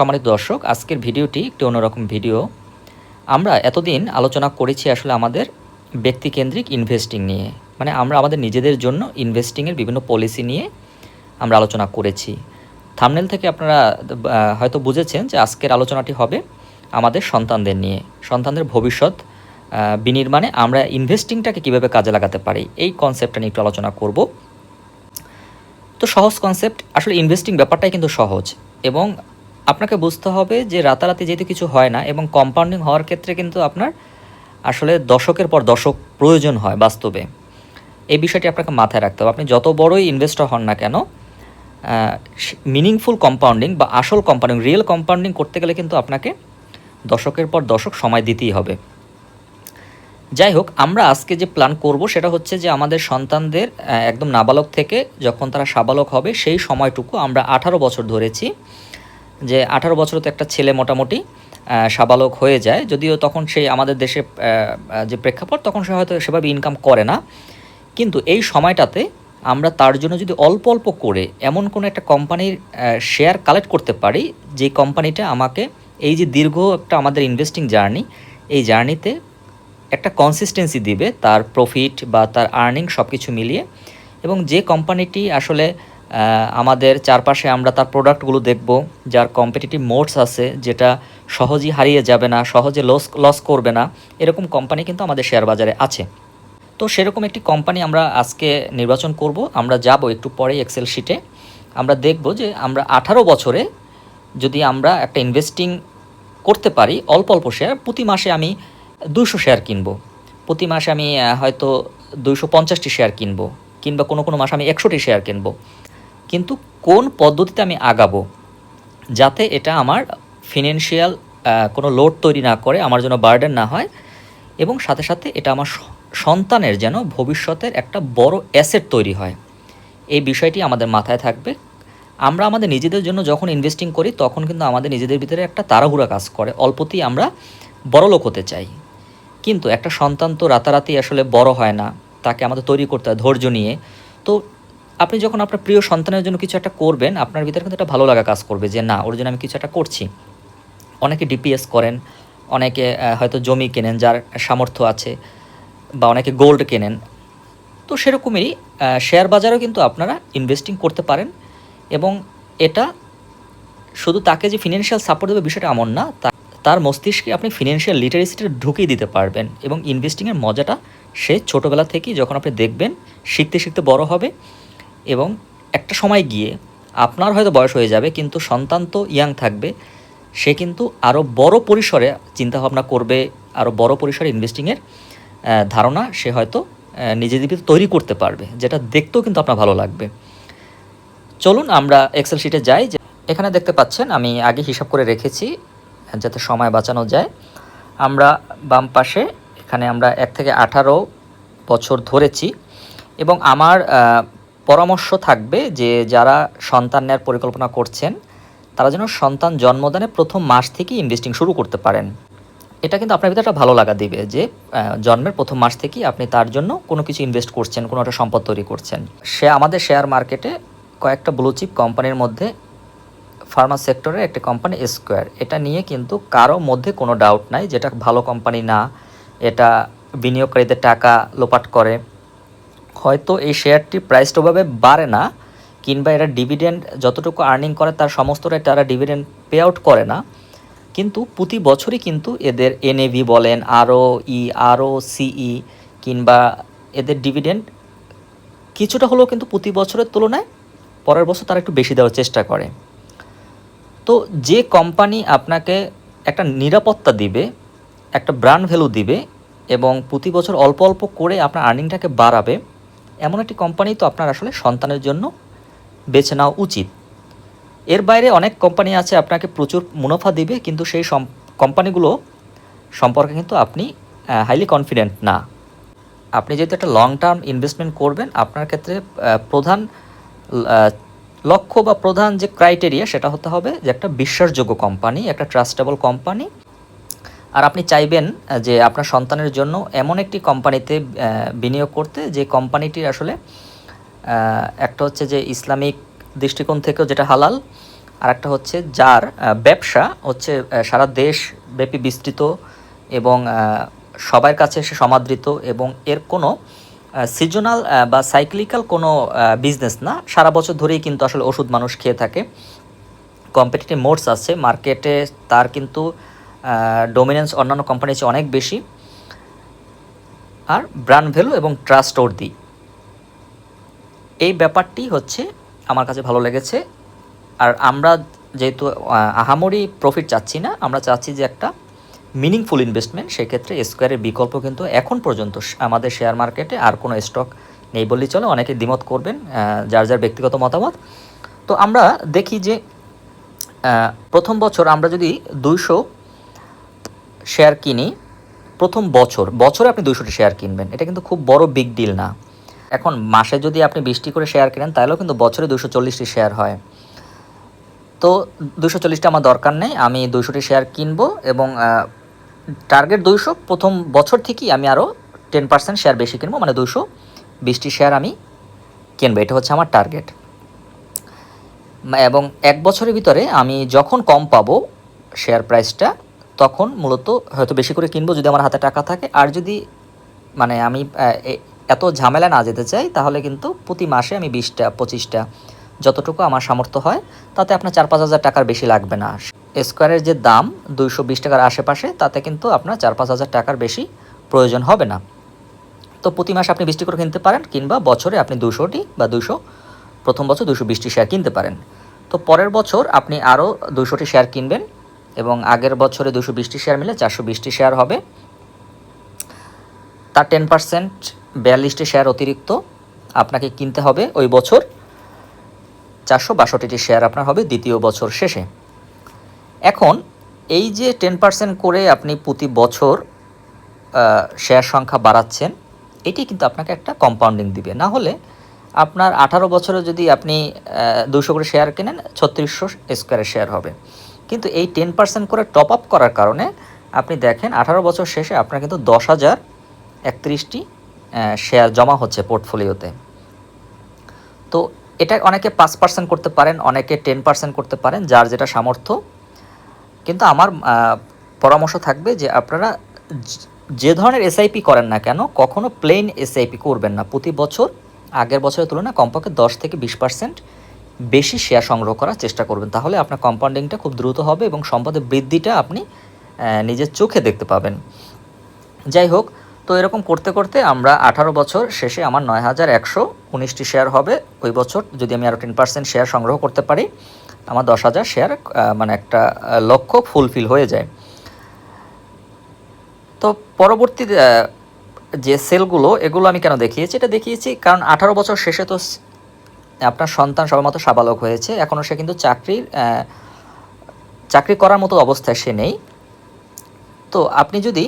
সম্মানিত দর্শক, আজকের ভিডিওটি একটি অন্যরকম ভিডিও। আমরা এতদিন আলোচনা করেছি আসলে আমাদের ব্যক্তিকেন্দ্রিক ইনভেস্টিং নিয়ে। মানে আমরা আমাদের নিজেদের জন্য ইনভেস্টিংয়ের বিভিন্ন পলিসি নিয়ে আমরা আলোচনা করেছি। থামনেল থেকে আপনারা হয়তো বুঝেছেন যে আজকের আলোচনাটি হবে আমাদের সন্তানদের নিয়ে। সন্তানদের ভবিষ্যৎ বিনির্মাণে আমরা ইনভেস্টিংটাকে কীভাবে কাজে লাগাতে পারি, এই কনসেপ্টটা নিয়ে একটু আলোচনা করব। তো সহজ কনসেপ্ট আসলে ইনভেস্টিং ব্যাপারটাই কিন্তু সহজ এবং আপনাকে বুঝতে হবে যে রাতারাতি যেহেতু কিছু হয় না এবং কম্পাউন্ডিং হওয়ার ক্ষেত্রে কিন্তু আপনার আসলে দশকের পর দশক প্রয়োজন হয় বাস্তবে। এই বিষয়টি আপনাকে মাথায় রাখতে হবে। আপনি যত বড়ই ইনভেস্টর হন না কেন মিনিংফুল কম্পাউন্ডিং বা আসল কম্পাউন্ডিং রিয়েল কম্পাউন্ডিং করতে গেলে কিন্তু আপনাকে দশকের পর দশক সময় দিতেই হবে। যাই হোক, আমরা আজকে যে প্ল্যান করব সেটা হচ্ছে যে আমাদের সন্তানদের একদম নাবালক থেকে যখন তারা সাবালক হবে সেই সময়টুকু আমরা আঠারো বছর ধরেছি। যে আঠারো বছর তো একটা ছেলে মোটামুটি সাবালক হয়ে যায়, যদিও তখন সেই আমাদের দেশে যে প্রেক্ষাপট, তখন সে হয়তো সেভাবে ইনকাম করে না। কিন্তু এই সময়টাতে আমরা তার জন্য যদি অল্প অল্প করে এমন কোনো একটা কোম্পানির শেয়ার কালেক্ট করতে পারি যে কোম্পানিটা আমাকে এই যে দীর্ঘ একটা আমাদের ইনভেস্টিং জার্নি এই জার্নিতে একটা কনসিস্টেন্সি দিবে, তার প্রফিট বা তার আর্নিং সব কিছু মিলিয়ে। এবং যে কোম্পানিটি আসলে আমাদের চারপাশে আমরা তার প্রোডাক্টগুলো দেখব, যার কম্পিটিটিভ মোডস আছে, যেটা সহজেই হারিয়ে যাবে না, সহজে লস লস করবে না। এরকম কোম্পানি কিন্তু আমাদের শেয়ার বাজারে আছে। তো সেরকম একটি কোম্পানি আমরা আজকে নির্বাচন করব। আমরা যাব একটু পরে এক্সেল শিটে আমরা দেখব যে আমরা আঠারো বছরে যদি আমরা একটা ইনভেস্টিং করতে পারি, অল্প অল্প শেয়ার প্রতি মাসে আমি দুশো শেয়ার কিনব। প্রতি মাসে আমি হয়তো দুইশো পঞ্চাশটি শেয়ার কিনবো, কিংবা কোনো কোনো মাসে আমি একশোটি শেয়ার কিনবো। কিন্তু কোন পদ্ধতিতে আমি আগাবো? যাতে এটা আমার ফিনান্সিয়াল কোনো লোড তৈরি না করে, আমার জন্য বার্ডেন না হয়, এবং সাথে সাথে এটা আমার সন্তানের যেন ভবিষ্যতের একটা বড় অ্যাসেট তৈরি হয়। এই বিষয়টি আমাদের মাথায় থাকবে। আমরা আমাদের নিজেদের জন্য যখন ইনভেস্টিং করি, তখন কিন্তু আমাদের নিজেদের ভিতরে একটা তাড়াহুড়া কাজ করে। অল্পতেই আমরা বড় লোক হতে চাই। কিন্তু একটা সন্তান তো রাতারাতি আসলে বড় হয় না। তাকে আমাদের তৈরি করতে হয় ধৈর্য নিয়ে। তো আপনি যখন আপনার প্রিয় সন্তানের জন্য কিছু একটা করবেন, আপনার ভিতরে কিন্তু একটা ভালো লাগা কাজ করবে যে, না, ওর জন্য আমি কিছু একটা করছি। অনেকে ডিপিএস করেন, অনেকে হয়তো জমি কেনেন যার সামর্থ্য আছে বা অনেকে গোল্ড কেনেন। তো সেরকমই শেয়ার বাজারেও কিন্তু আপনারা ইনভেস্টিং করতে পারেন এবং এটা শুধু তাকে যে ফিনান্সিয়াল সাপোর্ট দেবে বিষয়টা এমন না তার মস্তিষ্কে আপনি ফিনান্সিয়াল লিটারেসিটা ঢুকিয়ে দিতে পারবেন এবং ইনভেস্টিংয়ের মজাটা সে ছোটোবেলা থেকেই যখন আপনি দেখবেন, শিখতে শিখতে বড় হবে। এবং একটা সময় গিয়ে আপনার হয়তো বয়স হয়ে যাবে, কিন্তু সন্তান তো ইয়াং থাকবে, সে কিন্তু আরও বড় পরিসরে চিন্তাভাবনা করবে আরও বড় পরিসরে ইনভেস্টিংয়ের ধারণা সে হয়তো নিজেদের তৈরি করতে পারবে, যেটা দেখতেও কিন্তু আপনার ভালো লাগবে। চলুন আমরা এক্সেল শিটে যাই, যে- এখানে দেখতে পাচ্ছেন, আমি আগে হিসাব করে রেখেছি, যাতে সময় বাঁচানো যায়। আমরা বাম পাশে, এখানে আমরা এক থেকে আঠারো বছর ধরেছি এবং আমার পরামর্শ থাকবে যে যারা সন্তান নেওয়ার পরিকল্পনা করছেন, তারা যেন সন্তান জন্মদানে প্রথম মাস থেকেই ইনভেস্টিং শুরু করতে পারেন। এটা কিন্তু আপনার ভিতরে একটা ভালো লাগা দিবে যে জন্মের প্রথম মাস থেকেই আপনি তার জন্য কোনো কিছু ইনভেস্ট করছেন, কোনো একটা সম্পদ তৈরি করছেন। সে আমাদের শেয়ার মার্কেটে কয়েকটা ব্লু চিপ কোম্পানির মধ্যে ফার্মা সেক্টরের একটি কোম্পানি স্কোয়ার এটা নিয়ে কিন্তু কারও মধ্যে কোনো ডাউট নাই যেটা ভালো কোম্পানি না, এটা বিনিয়োগকারীদের টাকা লোপাট করে। হয়তো এই শেয়ারটির প্রাইসটা ওভাবে বাড়ে না, কিংবা এরা ডিভিডেন্ড যতটুকু আর্নিং করে তার সমস্তটাই তারা ডিভিডেন্ড পে আউট করে না। কিন্তু প্রতি বছরই কিন্তু এদের এনএভি বলেন আরও ই আরও সিই কিংবা এদের ডিভিডেন্ড কিছুটা হলেও কিন্তু প্রতি বছরের তুলনায় পরের বছর তারা একটু বেশি দেওয়ার চেষ্টা করে। তো যে কোম্পানি আপনাকে একটা নিরাপত্তা দিবে, একটা ব্র্যান্ড ভ্যালু দিবে, এবং প্রতি বছর অল্প অল্প করে আপনার আর্নিংটাকে বাড়াবে এমন একটি কোম্পানি তো আপনার আসলে সন্তানের জন্য বেছে নেওয়া উচিত। এর বাইরে অনেক কোম্পানি আছে, আপনাকে প্রচুর মুনাফা দিবে, কিন্তু সেই কোম্পানিগুলো সম্পর্কে কিন্তু আপনি হাইলি কনফিডেন্ট না। আপনি যেহেতু একটা লং টার্ম ইনভেস্টমেন্ট করবেন, আপনার ক্ষেত্রে প্রধান লক্ষ্য বা প্রধান যে ক্রাইটেরিয়া সেটা হতে হবে যে একটা বিশ্বাসযোগ্য কোম্পানি একটা ট্রাস্টেবল কোম্পানি আর আপনি চাইবেন যে আপনার সন্তানের জন্য এমন একটি কোম্পানিতে বিনিয়োগ করতে, যে কোম্পানিটির আসলে একটা হচ্ছে যে ইসলামিক দৃষ্টিকোণ থেকেও যেটা হালাল আর একটা হচ্ছে যার ব্যবসা হচ্ছে সারা দেশ ব্যাপী বিস্তৃত এবং সবার কাছে সে সমাদৃত এবং এর কোনো সিজনাল বা সাইক্লিক্যাল কোনো বিজনেস না। সারা বছর ধরেই কিন্তু আসলে ওষুধ মানুষ খেয়ে থাকে। কম্পিটিটিভ মোডস আছে মার্কেটে তার কিন্তু ডোমিনেন্স অন্যান্য কোম্পানির চেয়ে অনেক বেশি। আর ব্র্যান্ড ভ্যালু এবং ট্রাস্ট দি এই ব্যাপারটি হচ্ছে আমার কাছে ভালো লেগেছে। আর আমরা যেহেতু আহামরি প্রফিট চাচ্ছি না, আমরা চাচ্ছি যে একটা মিনিংফুল ইনভেস্টমেন্ট সেক্ষেত্রে স্কোয়ারের বিকল্প কিন্তু এখন পর্যন্ত আমাদের শেয়ার মার্কেটে আর কোনো স্টক নেই বললেই চলে। অনেকে দ্বিমত করবেন যার যার ব্যক্তিগত মতামত। তো আমরা দেখি যে প্রথম বছর আমরা যদি দুইশো শেয়ার কিনি প্রথম বছর, বছরে আপনি দুইশোটি শেয়ার কিনবেন। এটা কিন্তু খুব বড় বিগ ডিল না। এখন মাসে যদি আপনি বিশটি করে শেয়ার কিনেন, তাহলেও কিন্তু বছরে দুশো চল্লিশটি শেয়ার হয়। তো দুশো চল্লিশটা আমার দরকার নেই, আমি দুইশোটি শেয়ার কিনবো এবং টার্গেট দুইশো, প্রথম বছর থেকেই আমি আরও টেন পার্সেন্ট শেয়ার বেশি কিনবো মানে দুশো বিশটি শেয়ার আমি কিনবো। এটা হচ্ছে আমার টার্গেট এবং এক বছরের ভিতরে আমি যখন কম পাবো শেয়ার প্রাইসটা তখন মূলত হয়তো বেশি করে কিনবো যদি আমার হাতে টাকা থাকে। আর যদি মানে আমি এত ঝামেলা না যেতে চাই, তাহলে কিন্তু প্রতি মাসে আমি বিশটা, পঁচিশটা যতটুকু আমার সামর্থ্য হয়, তাতে আপনার চার, পাঁচ হাজার টাকার বেশি লাগবে না। স্কোয়ারের যে দাম দুইশো বিশ টাকার আশেপাশে, তাতে কিন্তু আপনার চার, পাঁচ হাজার টাকার বেশি প্রয়োজন হবে না। তো প্রতি মাসে আপনি বিশটি করে কিনতে পারেন, কিংবা বছরে আপনি দুশোটি বা দুশো, প্রথম বছর দুশো বিশটি শেয়ার কিনতে পারেন। তো পরের বছর আপনি আরও দুশোটি শেয়ার কিনবেন এবং আগের বছরে দুশো বিশটি শেয়ার মিলে চারশো বিশটি শেয়ার হবে। তার টেন পার্সেন্ট বিয়াল্লিশটি শেয়ার অতিরিক্ত আপনাকে কিনতে হবে ওই বছর। চারশো বাষট্টিটি শেয়ার আপনার হবে দ্বিতীয় বছর শেষে। এখন এই যে টেন পার্সেন্ট করে আপনি প্রতি বছর শেয়ার সংখ্যা বাড়াচ্ছেন, এটি কিন্তু আপনাকে একটা কম্পাউন্ডিং দিবে। না হলে আপনার আঠারো বছরে যদি আপনি দুশো করে শেয়ার কেনেন, ছত্রিশশো স্কোয়ারের শেয়ার হবে। কিন্তু এই টেন পার্সেন্ট করে টপ আপ করার কারণে আপনি দেখেন আঠারো বছর শেষে আপনার কিন্তু দশ হাজার একত্রিশটি শেয়ার জমা হচ্ছে পোর্টফোলিওতে তো এটা অনেকে পাঁচ পার্সেন্ট করতে পারেন, অনেকে টেন পার্সেন্ট করতে পারেন, যার যেটা সামর্থ্য। কিন্তু আমার পরামর্শ থাকবে যে আপনারা যে- যে ধরনের এসআইপি করেন না কেন, কখনো প্লেন এসআইপি করবেন না। প্রতি বছর, আগের বছরের তুলনায় কমপক্ষে দশ থেকে বিশ পার্সেন্ট বেশি শেয়ার সংগ্রহ করার চেষ্টা করবেন। তাহলে আপনার কম্পাউন্ডিংটা খুব দ্রুত হবে এবং সম্পদের বৃদ্ধিটা আপনি নিজের চোখে দেখতে পাবেন। যাই হোক, তো এরকম করতে করতে আমরা আঠারো বছর শেষে আমার নয় হাজার একশো উনিশটি শেয়ার হবে। ওই বছর যদি আমি আরও টেন পার্সেন্ট শেয়ার সংগ্রহ করতে পারি, আমার দশ হাজার শেয়ার মানে একটা লক্ষ্য ফুলফিল হয়ে যায়। তো পরবর্তী যে সেলগুলো এগুলো আমি কেন দেখিয়েছি? এটা দেখিয়েছি কারণ আঠারো বছর শেষে তো আপনার সন্তান সবেমাত্র সাবালক হয়েছে এখনও সে কিন্তু চাকরির চাকরি করার মতো অবস্থায় সে নেই। তো আপনি যদি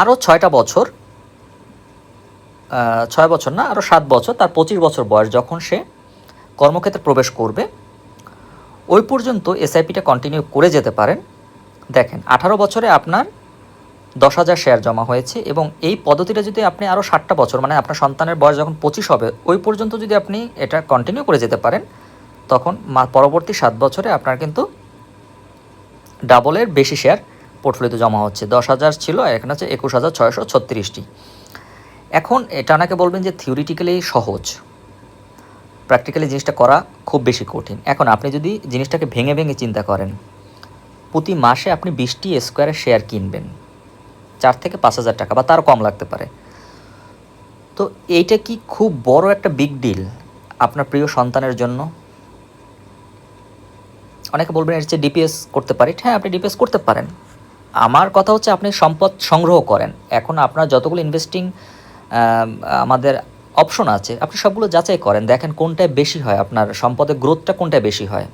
আরও ছয়টা বছর ছয় বছর না আরও সাত বছর, তার পঁচিশ বছর বয়স যখন সে কর্মক্ষেত্রে প্রবেশ করবে, ওই পর্যন্ত এসআইপিটা কন্টিনিউ করে যেতে পারেন। দেখেন, আঠারো বছরে আপনার দশ হাজার শেয়ার জমা হয়েছে এবং এই পদ্ধতিটা যদি আপনি আরও ষাটটা বছর মানে আপনার সন্তানের বয়স যখন পঁচিশ হবে, ওই পর্যন্ত যদি আপনি এটা কন্টিনিউ করে যেতে পারেন, তখন পরবর্তী সাত বছরে আপনার কিন্তু ডাবলের বেশি শেয়ার পোর্টফোলিওতে জমা হচ্ছে। দশ হাজার ছিল এখানে হচ্ছে একুশ হাজার ছয়শো ছত্রিশটি। এখন এটা অনেকে বলবেন যে থিওরিটিক্যালি সহজ। প্র্যাকটিক্যালি জিনিসটা করা খুব বেশি কঠিন। এখন আপনি যদি জিনিসটাকে ভেঙে ভেঙে চিন্তা করেন, প্রতি মাসে আপনি বিশটি স্কোয়ারের শেয়ার কিনবেন। চার থেকে পাঁচ হাজার টাকা বা তার কম লাগতে পারে। তো এইটা কি খুব বড় একটা বিগ ডিল আপনার প্রিয় সন্তানের জন্য? অনেকে বলবেন এর চেয়ে ডিপিএস করতে পারি। হ্যাঁ আপনি ডিপিএস করতে পারেন। আমার কথা হচ্ছে আপনি সম্পদ সংগ্রহ করেন। এখন আপনার যতগুলো ইনভেস্টিং আমাদের অপশন আছে, আপনি সবগুলো যাচাই করেন। দেখেন কোনটায় বেশি হয় আপনার সম্পদের গ্রোথটা কোনটায় বেশি হয়।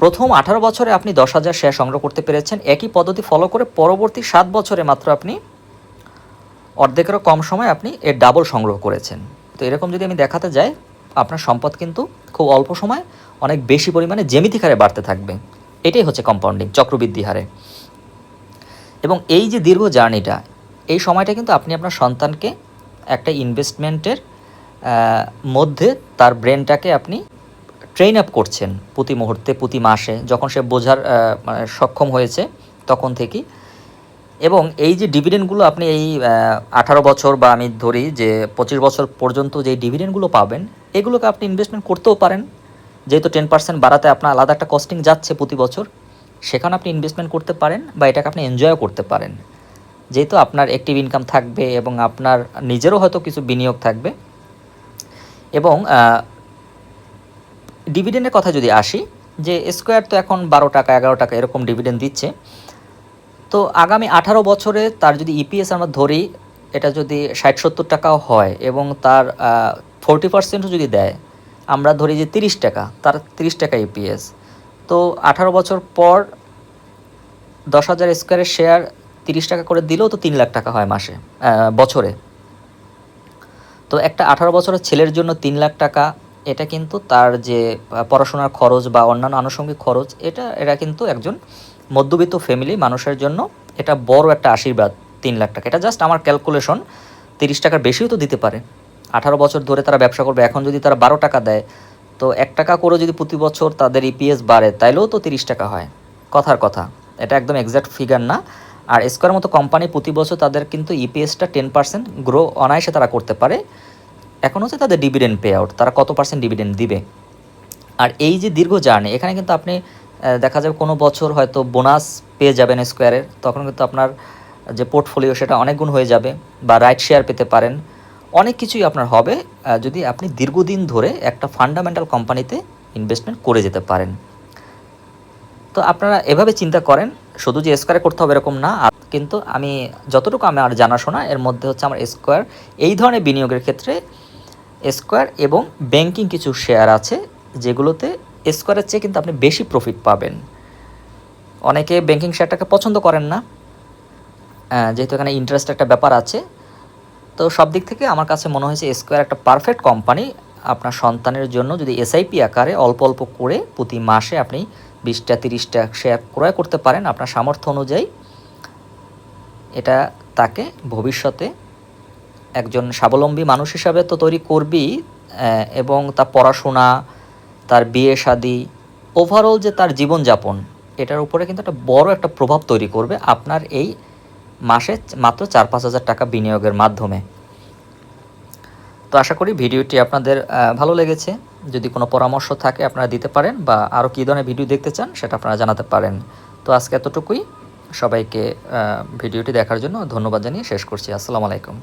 প্রথম আঠারো বছরে আপনি দশ হাজার শেয়ার সংগ্রহ করতে পেরেছেন। একই পদ্ধতি ফলো করে পরবর্তী সাত বছরে মাত্র আপনি অর্ধেকেরও কম সময় আপনি এর ডাবল সংগ্রহ করেছেন। তো এরকম যদি আমি দেখাতে যাই, আপনার সম্পদ কিন্তু খুব অল্প সময় অনেক বেশি পরিমাণে জ্যামিতিক হারে বাড়তে থাকবে। এটাই হচ্ছে কম্পাউন্ডিং চক্রবৃদ্ধি হারে। এবং এই যে দীর্ঘ জার্নিটা, এই সময়টা কিন্তু আপনি আপনার সন্তানকে একটা ইনভেস্টমেন্টের মধ্যে তার ব্রেনটাকে আপনি ট্রেন আপ করছেন প্রতি মুহূর্তে, প্রতি মাসে, যখন সে বোঝার মানে সক্ষম হয়েছে, তখন থেকেই। এবং এই যে ডিভিডেন্ডগুলো আপনি এই আঠারো বছর বা আমি ধরি যে পঁচিশ বছর পর্যন্ত যে ডিভিডেন্ডগুলো পাবেন, এগুলোকে আপনি ইনভেস্টমেন্ট করতেও পারেন। যেহেতু টেন পার্সেন্ট বাড়াতে আপনার আলাদা একটা কস্টিং যাচ্ছে প্রতি বছর, সেখানে আপনি ইনভেস্টমেন্ট করতে পারেন বা এটাকে আপনি এনজয়ও করতে পারেন। যেহেতু আপনার অ্যাক্টিভ ইনকাম থাকবে এবং আপনার নিজেরও হয়তো কিছু বিনিয়োগ থাকবে। এবং ডিভিডেন্ডের কথা যদি আসি, যে স্কোয়ার তো এখন বারো টাকা, এগারো টাকা এরকম ডিভিডেন্ড দিচ্ছে, তো আগামী আঠারো বছরে তার যদি ইপিএস আমরা ধরি, এটা যদি ষাট সত্তর টাকাও হয় এবং তার ফোরটি পার্সেন্টও যদি দেয়, আমরা ধরি যে তিরিশ টাকা, তার তিরিশ টাকা ইপিএস তো আঠারো বছর পর দশ হাজার স্কোয়ারের শেয়ার তিরিশ টাকা করে দিলেও তো তিন লাখ টাকা হয় মাসে বছরে। তো একটা আঠারো বছরের ছেলের জন্য তিন লাখ টাকা এটা কিন্তু তার যে পড়াশোনার খরচ বা অন্যান্য আনুষঙ্গিক খরচ, এটা এটা কিন্তু একজন মধ্যবিত্ত ফ্যামিলি মানুষের জন্য এটা বড় একটা আশীর্বাদ, তিন লাখ টাকা। এটা জাস্ট আমার ক্যালকুলেশন তিরিশ টাকার বেশিও তো দিতে পারে। আঠারো বছর ধরে তারা ব্যবসা করবে, এখন যদি তারা বারো টাকা দেয়, তো এক টাকা করে যদি প্রতি বছর তাদের ইপিএস বাড়ে, তাইলেও তো তিরিশ টাকা হয়। কথার কথা, এটা একদম এক্সাক্ট ফিগার না। আর স্কোয়ার মতো কোম্পানি প্রতি বছর তাদের কিন্তু ইপিএসটা টেন পার্সেন্ট গ্রো অনায়াসে তারা করতে পারে। এখন হচ্ছে তাদের ডিভিডেন্ড পে আউট তারা কত পার্সেন্ট ডিভিডেন্ড দিবে? আর এই যে দীর্ঘ জার্নি এখানে কিন্তু আপনি দেখা যাবে কোনো বছর হয়তো বোনাস পেয়ে যাবেন স্কোয়ারের তখন কিন্তু আপনার যে পোর্টফোলিও সেটা অনেক গুণ হয়ে যাবে বা রাইট শেয়ার পেতে পারেন। অনেক কিছুই আপনার হবে যদি আপনি দীর্ঘদিন ধরে একটা ফান্ডামেন্টাল কোম্পানিতে ইনভেস্টমেন্ট করে যেতে পারেন। তো আপনারা এভাবে চিন্তা করেন, শুধু যে স্কোয়ারে করতে হবে এরকম না কিন্তু আমি যতটুকু আমার জানাশোনা, এর মধ্যে হচ্ছে আমার স্কোয়ার এই ধরনের বিনিয়োগের ক্ষেত্রে স্কোয়ার এবং ব্যাংকিং কিছু শেয়ার আছে, যেগুলোতে স্কোয়ারের চেয়ে কিন্তু আপনি বেশি প্রফিট পাবেন। অনেকে ব্যাংকিং শেয়ারটাকে পছন্দ করেন না। যেহেতু এখানে ইন্টারেস্ট একটা ব্যাপার আছে। তো সব দিক থেকে আমার কাছে মনে হয়েছে স্কোয়ার একটা পারফেক্ট কোম্পানি আপনার সন্তানের জন্য যদি এসআইপি আকারে অল্প অল্প করে প্রতি মাসে আপনি বিশটা, তিরিশটা শেয়ার ক্রয় করতে পারেন, আপনার সামর্থ্য অনুযায়ী। এটা তাকে ভবিষ্যতে একজন স্বাবলম্বী মানুষ হিসাবে তো তৈরি করবেই আহ, এবং তার পড়াশোনা তার বিয়ে শাদি ওভারঅল যে তার জীবনযাপন এটার উপরে কিন্তু একটা বড় একটা প্রভাব তৈরি করবে আপনার এই মাসে মাত্র চার পাঁচ হাজার টাকা বিনিয়োগের মাধ্যমে। তো আশা করি ভিডিওটি আপনাদের ভালো লেগেছে। যদি কোনো পরামর্শ থাকে আপনারা দিতে পারেন বা আরও কী ধরনের ভিডিও দেখতে চান সেটা আপনারা জানাতে পারেন। তো আজকে এতটুকুই। সবাইকে ভিডিওটি দেখার জন্য ধন্যবাদ জানিয়ে শেষ করছি। আসসালামু আলাইকুম।